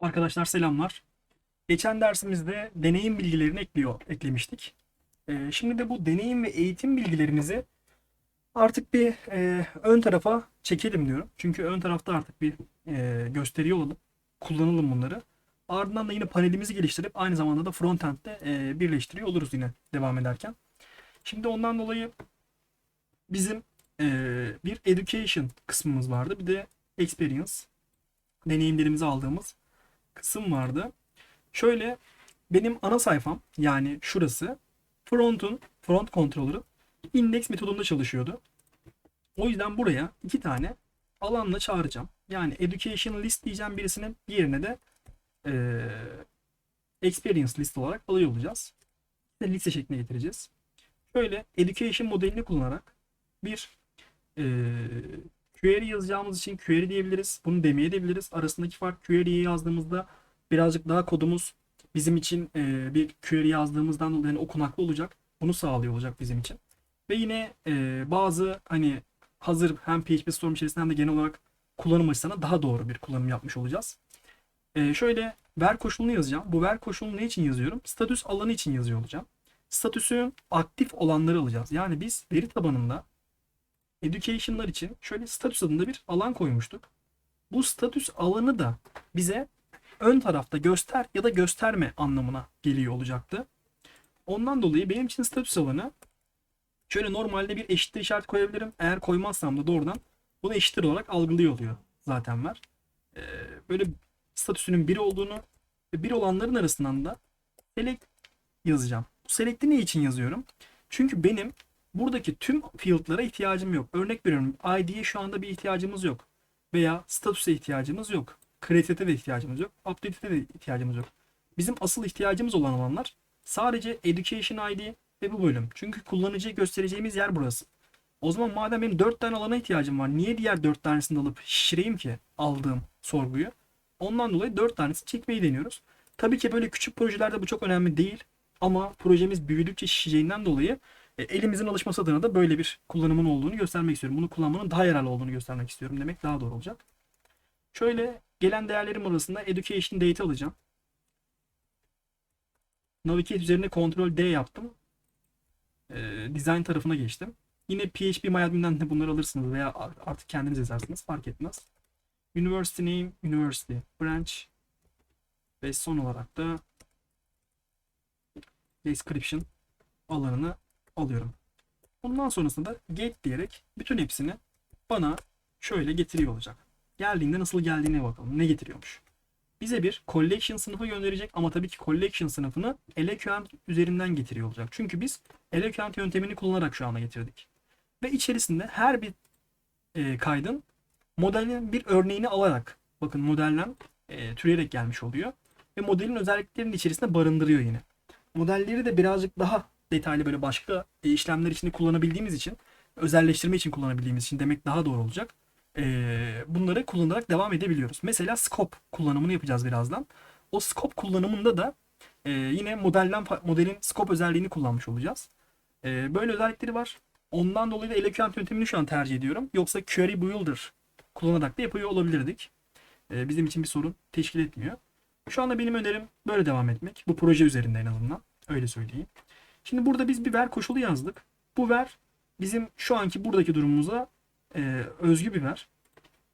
Arkadaşlar selamlar. Geçen dersimizde deneyim bilgilerini ekliyor, eklemiştik. Ee, şimdi de bu deneyim ve eğitim bilgilerinizi artık bir e, ön tarafa çekelim diyorum. Çünkü ön tarafta artık bir e, gösteri olalım. Kullanalım bunları. Ardından da yine panelimizi geliştirip aynı zamanda da frontend'de e, birleştiriyor oluruz yine devam ederken. Şimdi ondan dolayı bizim e, bir education kısmımız vardı. Bir de experience deneyimlerimizi aldığımız kısım vardı. Şöyle benim ana sayfam yani şurası front'un front controller'ın index metodunda çalışıyordu. O yüzden buraya iki tane alanla çağıracağım. Yani education list diyeceğim birisinin yerine de eee, experience list olarak alıyor olacağız. İşte liste şekline getireceğiz. Şöyle education modelini kullanarak bir eee query yazacağımız için query diyebiliriz. Bunu demeyebiliriz. Arasındaki fark query'yi yazdığımızda birazcık daha kodumuz bizim için e, bir query yazdığımızdan dolayı hani okunaklı olacak. Bunu sağlıyor olacak bizim için. Ve yine e, bazı hani hazır hem PHP Storm içerisinde hem de genel olarak kullanım açısından daha doğru bir kullanım yapmış olacağız. E, şöyle ver koşulunu yazacağım. Bu ver koşulunu ne için yazıyorum? Statüs alanı için yazıyor olacağım. Statüsün aktif olanları alacağız. Yani biz veri tabanında education'lar için şöyle statüs adında bir alan koymuştuk. Bu statüs alanı da bize ön tarafta göster ya da gösterme anlamına geliyor olacaktı. Ondan dolayı benim için statüs alanı şöyle normalde bir eşittir işaret koyabilirim. Eğer koymazsam da doğrudan bunu eşittir olarak algılıyor oluyor zaten var. Ee, böyle statüsünün bir olduğunu ve bir olanların arasından da select yazacağım. Bu select'i ne için yazıyorum? Çünkü benim buradaki tüm field'lara ihtiyacım yok. Örnek veriyorum ID'ye şu anda bir ihtiyacımız yok. Veya statüse ihtiyacımız yok. Create'e de ihtiyacımız yok. Update'e de ihtiyacımız yok. Bizim asıl ihtiyacımız olan alanlar sadece Education ID ve bu bölüm. Çünkü kullanıcıya göstereceğimiz yer burası. O zaman madem benim 4 tane alana ihtiyacım var. Niye diğer 4 tanesini alıp şişireyim ki aldığım sorguyu? Ondan dolayı 4 tanesini çekmeyi deniyoruz. Tabii ki böyle küçük projelerde bu çok önemli değil. Ama projemiz büyüdükçe şişeceğinden dolayı e, elimizin alışması adına da böyle bir kullanımın olduğunu göstermek istiyorum. Bunu kullanmanın daha yararlı olduğunu göstermek istiyorum demek daha doğru olacak. Şöyle gelen değerlerim arasında education date alacağım. Navigate üzerine Ctrl D yaptım. Ee, design tarafına geçtim. Yine PHP MyAdmin'den de bunları alırsınız veya artık kendiniz yazarsınız fark etmez. University name, university, branch ve son olarak da description alanını alıyorum. Bundan sonrasında da get diyerek bütün hepsini bana şöyle getiriyor olacak. Geldiğinde nasıl geldiğine bakalım. Ne getiriyormuş. Bize bir collection sınıfı gönderecek ama tabii ki collection sınıfını eleqent üzerinden getiriyor olacak. Çünkü biz eleqent yöntemini kullanarak şu anda getirdik. Ve içerisinde her bir e, kaydın modelin bir örneğini alarak bakın modelden e, türeyerek gelmiş oluyor. Ve modelin özelliklerini içerisinde barındırıyor yine. Modelleri de birazcık daha detaylı böyle başka e, işlemler için kullanabildiğimiz için özelleştirme için kullanabildiğimiz için demek daha doğru olacak e, bunları kullanarak devam edebiliyoruz. Mesela scope kullanımını yapacağız birazdan. O scope kullanımında da e, yine modelden modelin scope özelliğini kullanmış olacağız. Böyle özellikleri var. Ondan dolayı da eloquent yöntemini şu an tercih ediyorum. Yoksa query builder kullanarak da yapıyor olabilirdik. Bizim için bir sorun teşkil etmiyor. Şu anda benim önerim böyle devam etmek. Bu proje üzerinde en azından. Öyle söyleyeyim. Şimdi burada biz bir ver koşulu yazdık. Bu ver bizim şu anki buradaki durumumuza e, özgü bir ver.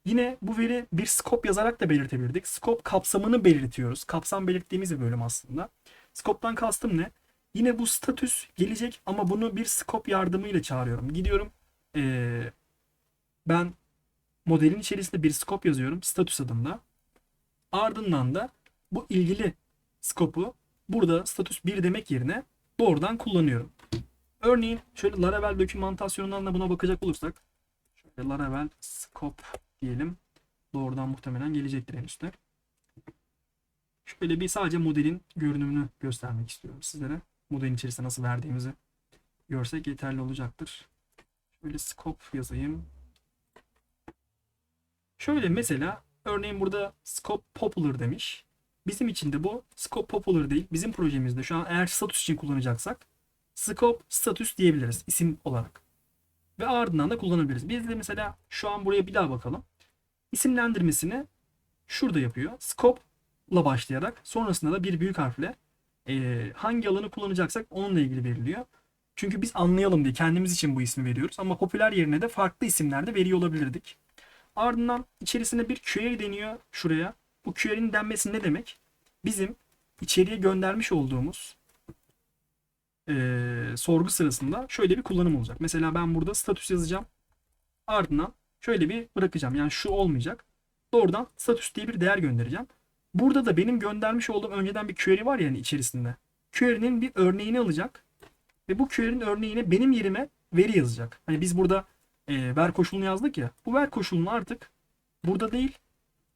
Yine bu veri bir scope yazarak da belirtebilirdik. Scope kapsamını belirtiyoruz. Kapsam belirttiğimiz bir bölüm aslında. Scope'dan kastım ne? Yine bu statüs gelecek ama bunu bir scope yardımıyla çağırıyorum. Gidiyorum ee, ben modelin içerisinde bir scope yazıyorum. Statüs adında. Ardından da bu ilgili scope'u burada statüs 1 demek yerine doğrudan kullanıyorum. Örneğin şöyle Laravel dokümantasyonundan da buna bakacak olursak şöyle Laravel scope diyelim. Doğrudan muhtemelen gelecektir en üstte. Şöyle bir sadece modelin görünümünü göstermek istiyorum sizlere. Modelin içerisinde nasıl verdiğimizi görsek yeterli olacaktır. Şöyle scope yazayım. Şöyle mesela örneğin burada scope popular demiş. Bizim için de bu scope popular değil. Bizim projemizde şu an eğer status için kullanacaksak scope status diyebiliriz isim olarak. Ve ardından da kullanabiliriz. Biz de mesela şu an buraya bir daha bakalım. İsimlendirmesini şurada yapıyor. Scope A'la başlayarak sonrasında da bir büyük harfle e, hangi alanı kullanacaksak onunla ilgili veriliyor. Çünkü biz anlayalım diye kendimiz için bu ismi veriyoruz. Ama popüler yerine de farklı isimlerde veriyor olabilirdik. Ardından içerisine bir query deniyor şuraya. Bu query'nin denmesi ne demek? Bizim içeriye göndermiş olduğumuz e, sorgu sırasında şöyle bir kullanım olacak. Mesela ben burada status yazacağım. Ardından şöyle bir bırakacağım. Yani şu olmayacak. Doğrudan status diye bir değer göndereceğim. Burada da benim göndermiş olduğum önceden bir query var yani içerisinde. Query'nin bir örneğini alacak. Ve bu query'nin örneğine benim yerime veri yazacak. Hani biz burada e, ver koşulunu yazdık ya. Bu ver koşulunu artık burada değil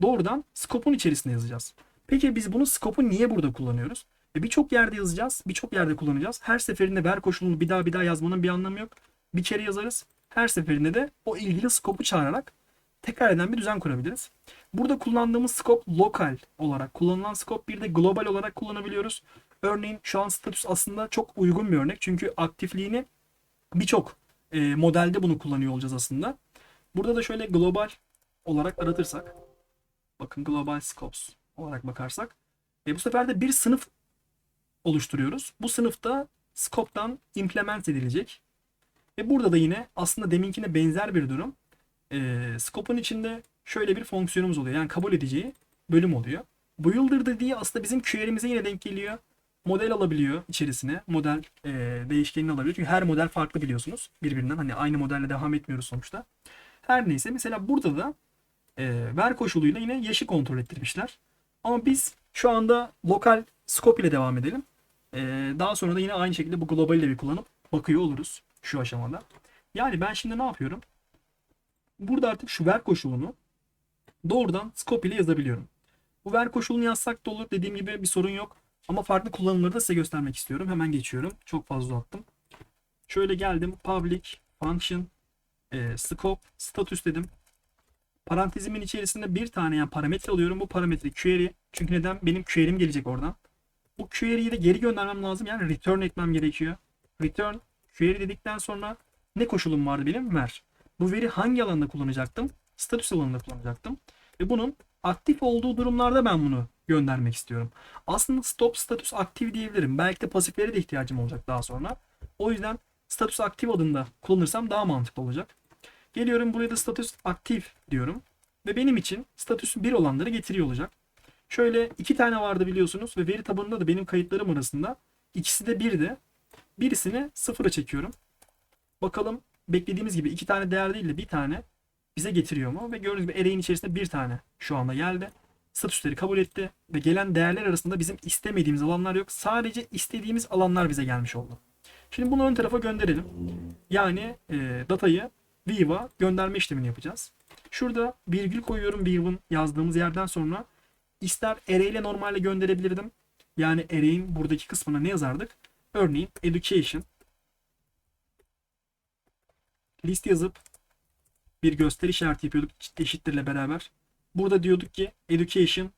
doğrudan scope'un içerisinde yazacağız. Peki biz bunu scope'u niye burada kullanıyoruz? E, birçok yerde yazacağız. Birçok yerde kullanacağız. Her seferinde ver koşulunu bir daha bir daha yazmanın bir anlamı yok. Bir kere yazarız. Her seferinde de o ilgili scope'u çağırarak tekrar eden bir düzen kurabiliriz. Burada kullandığımız scope lokal olarak kullanılan scope bir de global olarak kullanabiliyoruz. Örneğin şu an status aslında çok uygun bir örnek. Çünkü aktifliğini birçok e, modelde bunu kullanıyor olacağız aslında. Burada da şöyle global olarak aratırsak bakın global scopes olarak bakarsak e, bu sefer de bir sınıf oluşturuyoruz. Bu sınıfta scope'tan implement edilecek. Ve burada da yine aslında deminkine benzer bir durum. E, scope'un içinde şöyle bir fonksiyonumuz oluyor. Yani kabul edeceği bölüm oluyor. Builder dediği aslında bizim query'mize yine denk geliyor. Model alabiliyor içerisine. Model e, değişkenini alabiliyor. Çünkü her model farklı biliyorsunuz birbirinden. Hani aynı modelle devam etmiyoruz sonuçta. Her neyse mesela burada da e, ver koşuluyla yine yaşı kontrol ettirmişler. Ama biz şu anda lokal scope ile devam edelim. E, daha sonra da yine aynı şekilde bu global ile bir kullanıp bakıyor oluruz şu aşamada. Yani ben şimdi ne yapıyorum? Burada artık şu ver koşulunu doğrudan scope ile yazabiliyorum. Bu ver koşulunu yazsak da olur. Dediğim gibi bir sorun yok. Ama farklı kullanımları da size göstermek istiyorum. Hemen geçiyorum. Çok fazla uzattım. Şöyle geldim. Public, function, e, scope, status dedim. Parantezimin içerisinde bir tane yani parametre alıyorum. Bu parametre query. Çünkü neden? Benim query'm gelecek oradan. Bu query'yi de geri göndermem lazım. Yani return etmem gerekiyor. Return, query dedikten sonra ne koşulum vardı benim? Ver. Bu veri hangi alanda kullanacaktım? Status alanında kullanacaktım. Ve bunun aktif olduğu durumlarda ben bunu göndermek istiyorum. Aslında stop status aktif diyebilirim. Belki de pasiflere de ihtiyacım olacak daha sonra. O yüzden status aktif adında kullanırsam daha mantıklı olacak. Geliyorum buraya da status aktif diyorum. Ve benim için status 1 olanları getiriyor olacak. Şöyle iki tane vardı biliyorsunuz ve veri tabanında da benim kayıtlarım arasında ikisi de 1'di. Birisini sıfıra çekiyorum. Bakalım beklediğimiz gibi iki tane değer değil de bir tane bize getiriyor mu? Ve gördüğünüz gibi array'in içerisinde bir tane şu anda geldi. Statüsleri kabul etti ve gelen değerler arasında bizim istemediğimiz alanlar yok. Sadece istediğimiz alanlar bize gelmiş oldu. Şimdi bunu ön tarafa gönderelim. Yani e, datayı View'a gönderme işlemini yapacağız. Şurada virgül koyuyorum View'un yazdığımız yerden sonra. İster array ile normalde gönderebilirdim. Yani array'in buradaki kısmına ne yazardık? Örneğin education list yazıp bir göster işareti yapıyorduk eşittirle beraber. Burada diyorduk ki education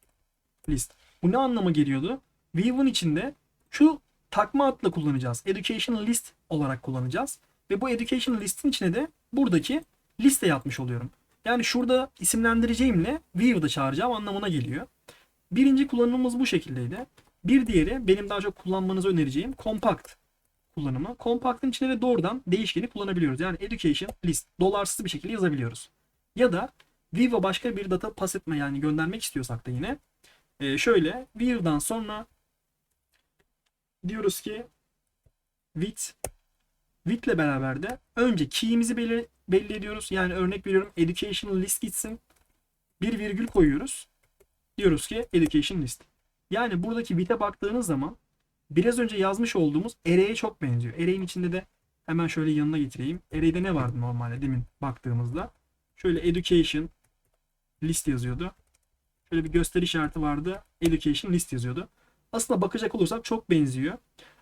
list. Bu ne anlama geliyordu? View'un içinde şu takma adla kullanacağız. Education list olarak kullanacağız. Ve bu education listin içine de buradaki liste yapmış oluyorum. Yani şurada isimlendireceğimle view'da çağıracağım anlamına geliyor. Birinci kullanımımız bu şekildeydi. Bir diğeri benim daha çok kullanmanızı önereceğim compact kullanımı. Compact'ın içine de doğrudan değişkeni kullanabiliyoruz. Yani education list dolarsız bir şekilde yazabiliyoruz. Ya da Viva başka bir data pas etme yani göndermek istiyorsak da yine e, şöyle View'dan sonra diyoruz ki with with ile beraber de önce key'imizi belli, belli ediyoruz. Yani örnek veriyorum education list gitsin. Bir virgül koyuyoruz. Diyoruz ki education list. Yani buradaki with'e baktığınız zaman biraz önce yazmış olduğumuz array'e çok benziyor. Array'in içinde de hemen şöyle yanına getireyim. Array'de ne vardı normalde demin baktığımızda? Şöyle education list yazıyordu. Şöyle bir gösteri işareti vardı. Education list yazıyordu. Aslında bakacak olursak çok benziyor.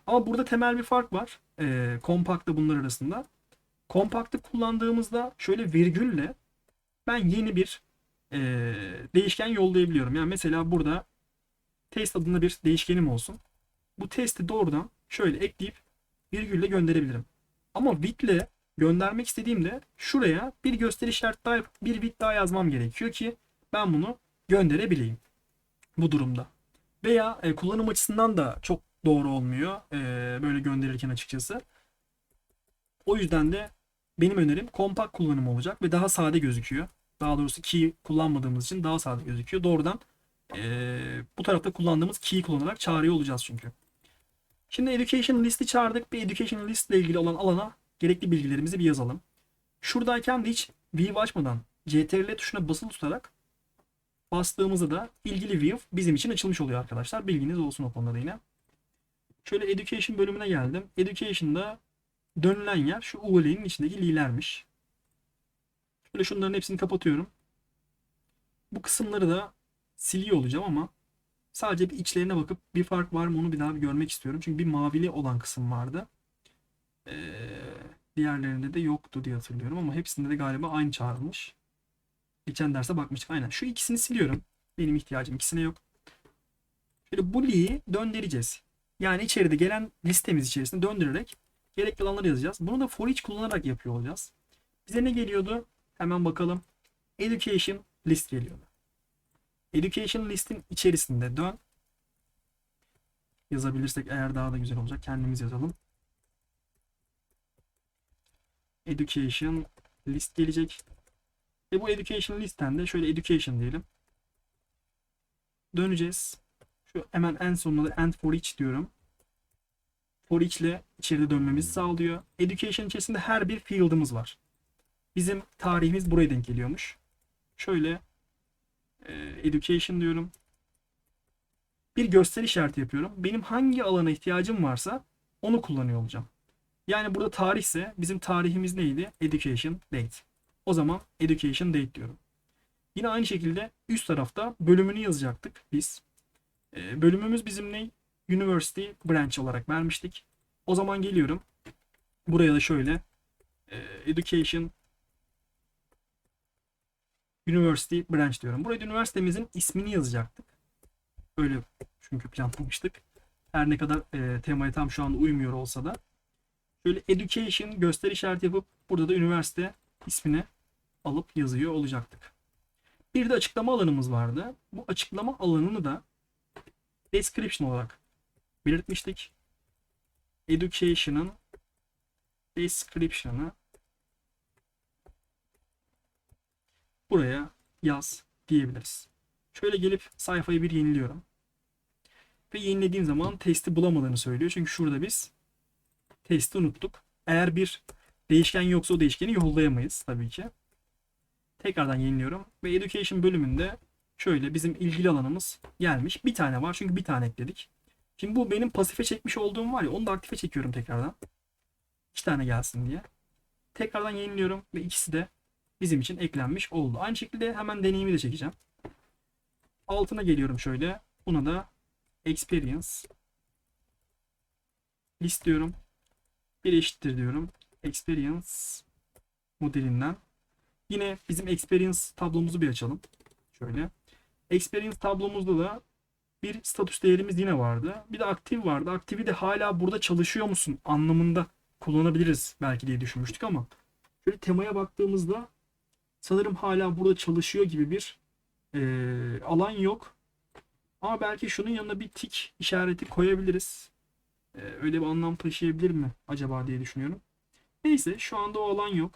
Ama burada temel bir fark var. E, Compact'la bunlar arasında. Compact'ı kullandığımızda şöyle virgülle ben yeni bir e, değişken yollayabiliyorum. Yani mesela burada test adında bir değişkenim olsun. Bu testi doğrudan şöyle ekleyip virgülle gönderebilirim. Ama width'le göndermek istediğimde şuraya bir gösteri işareti daha bir bit daha yazmam gerekiyor ki ben bunu gönderebileyim bu durumda. Veya e, kullanım açısından da çok doğru olmuyor e, böyle gönderirken açıkçası. O yüzden de benim önerim kompakt kullanım olacak ve daha sade gözüküyor. Daha doğrusu key kullanmadığımız için daha sade gözüküyor. Doğrudan e, bu tarafta kullandığımız key kullanarak çağırıyor olacağız çünkü. Şimdi education listi çağırdık. Bir education list ile ilgili olan alana gerekli bilgilerimizi bir yazalım. Şuradayken de hiç view açmadan CTRL tuşuna basılı tutarak bastığımızda da ilgili view bizim için açılmış oluyor arkadaşlar. Bilginiz olsun o konuda da yine. Şöyle education bölümüne geldim. Education'da dönülen yer şu URL'nin içindeki lilermiş. Şöyle şunların hepsini kapatıyorum. Bu kısımları da siliyor olacağım ama sadece bir içlerine bakıp bir fark var mı onu bir daha bir görmek istiyorum. Çünkü bir mavili olan kısım vardı. Ee, diğerlerinde de yoktu diye hatırlıyorum ama hepsinde de galiba aynı çağrılmış. Geçen derse bakmıştık. Aynen. Şu ikisini siliyorum. Benim ihtiyacım ikisine yok. Şöyle bu li'yi döndüreceğiz. Yani içeride gelen listemiz içerisinde döndürerek gerekli olanları yazacağız. Bunu da for each kullanarak yapıyor olacağız. Bize ne geliyordu? Hemen bakalım. Education list geliyordu. Education listin içerisinde dön. Yazabilirsek eğer daha da güzel olacak. Kendimiz yazalım. Education list gelecek. Ve bu education listten de şöyle education diyelim. Döneceğiz. Şu hemen en sonunda da end for each diyorum. For each ile içeride dönmemizi sağlıyor. Education içerisinde her bir field'ımız var. Bizim tarihimiz buraya denk geliyormuş. Şöyle e, education diyorum. Bir gösteri işareti yapıyorum. Benim hangi alana ihtiyacım varsa onu kullanıyor olacağım. Yani burada tarihse bizim tarihimiz neydi? Education date. O zaman education date diyorum. Yine aynı şekilde üst tarafta bölümünü yazacaktık biz. E, bölümümüz bizim ne? University branch olarak vermiştik. O zaman geliyorum. Buraya da şöyle e, education University branch diyorum. Buraya üniversitemizin ismini yazacaktık. Öyle çünkü planlamıştık. Her ne kadar e, temaya tam şu anda uymuyor olsa da. Şöyle education göster işareti yapıp burada da üniversite ismini alıp yazıyor olacaktık. Bir de açıklama alanımız vardı. Bu açıklama alanını da description olarak belirtmiştik. Education'ın description'ı buraya yaz diyebiliriz. Şöyle gelip sayfayı bir yeniliyorum. Ve yenilediğim zaman testi bulamadığını söylüyor. Çünkü şurada biz testi unuttuk. Eğer bir değişken yoksa o değişkeni yollayamayız tabii ki. Tekrardan yeniliyorum. Ve Education bölümünde şöyle bizim ilgili alanımız gelmiş. Bir tane var çünkü bir tane ekledik. Şimdi bu benim pasife çekmiş olduğum var ya onu da aktife çekiyorum tekrardan. İki tane gelsin diye. Tekrardan yeniliyorum ve ikisi de bizim için eklenmiş oldu. Aynı şekilde hemen deneyimi de çekeceğim. Altına geliyorum şöyle. Buna da experience list diyorum. Bir eşittir diyorum. Experience modelinden. Yine bizim experience tablomuzu bir açalım. Şöyle. Experience tablomuzda da bir status değerimiz yine vardı. Bir de aktif vardı. Aktivi de hala burada çalışıyor musun anlamında kullanabiliriz belki diye düşünmüştük ama şöyle temaya baktığımızda sanırım hala burada çalışıyor gibi bir e, alan yok. Ama belki şunun yanına bir tik işareti koyabiliriz. E, öyle bir anlam taşıyabilir mi acaba diye düşünüyorum. Neyse şu anda o alan yok.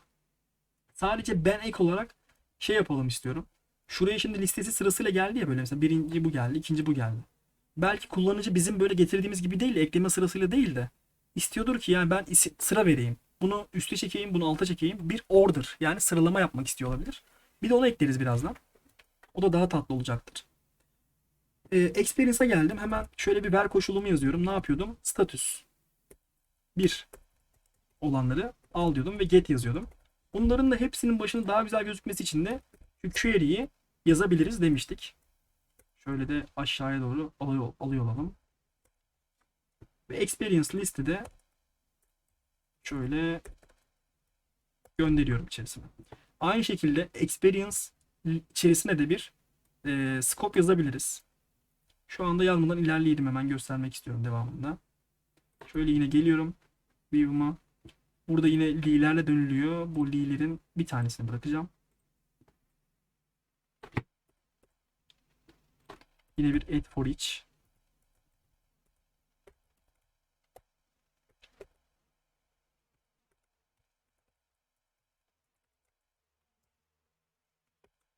Sadece ben ek olarak şey yapalım istiyorum. Şuraya şimdi listesi sırasıyla geldi ya böyle mesela birinci bu geldi, ikinci bu geldi. Belki kullanıcı bizim böyle getirdiğimiz gibi değil, ekleme sırasıyla değil de istiyordur ki yani ben sıra vereyim. Bunu üste çekeyim, bunu alta çekeyim. Bir order yani sıralama yapmak istiyor olabilir. Bir de onu ekleriz birazdan. O da daha tatlı olacaktır. Ee, Experience'a geldim. Hemen şöyle bir ver koşulumu yazıyorum. Ne yapıyordum? Status 1 olanları al diyordum ve get yazıyordum. Bunların da hepsinin başının daha güzel gözükmesi için de şu query'yi yazabiliriz demiştik. Şöyle de aşağıya doğru alıyor, alıyor olalım. Ve experience listi de şöyle gönderiyorum içerisine. Aynı şekilde experience içerisine de bir e, scope yazabiliriz. Şu anda yazmadan ilerleyelim hemen göstermek istiyorum devamında. Şöyle yine geliyorum view'uma. Burada yine li'lerle dönülüyor. Bu li'lerin bir tanesini bırakacağım. Yine bir add for each.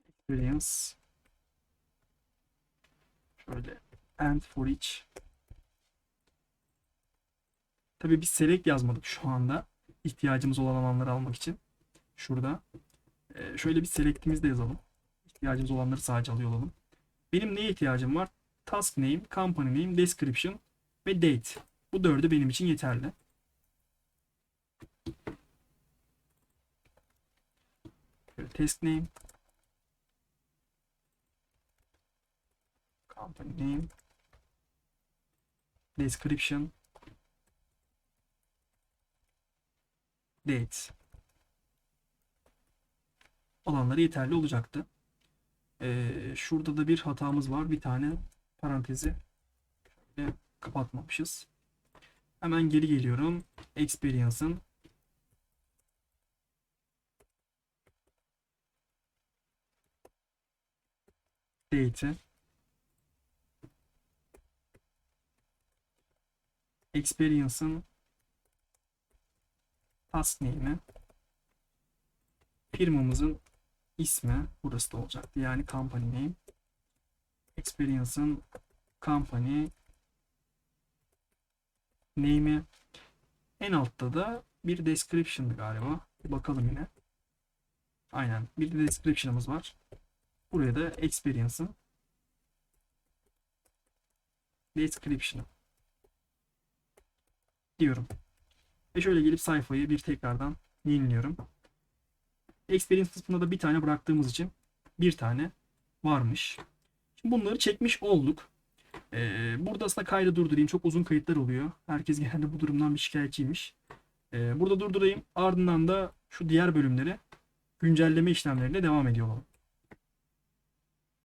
Experience. Şöyle and for each. Tabii biz select yazmadık şu anda. ihtiyacımız olan alanları almak için. Şurada. Ee, şöyle bir select'imiz de yazalım. İhtiyacımız olanları sadece alıyor olalım. Benim neye ihtiyacım var? Task name, company name, description ve date. Bu dördü benim için yeterli. Şöyle task name, company name, description, date alanları yeterli olacaktı. Ee, şurada da bir hatamız var. Bir tane parantezi şöyle kapatmamışız. Hemen geri geliyorum. Experience'ın date'i Experience'ın task name'i firmamızın ismi burası da olacaktı. Yani company name. Experience'ın company name'i en altta da bir description'dı galiba. Bakalım yine. Aynen. Bir de description'ımız var. Buraya da experience'ın description'ı diyorum. Ve şöyle gelip sayfayı bir tekrardan yeniliyorum. Experience kısmında da bir tane bıraktığımız için bir tane varmış. Şimdi bunları çekmiş olduk. Ee, burada aslında kaydı durdurayım. Çok uzun kayıtlar oluyor. Herkes genelde bu durumdan bir şikayetçiymiş. Ee, burada durdurayım. Ardından da şu diğer bölümleri güncelleme işlemlerine devam ediyor olalım.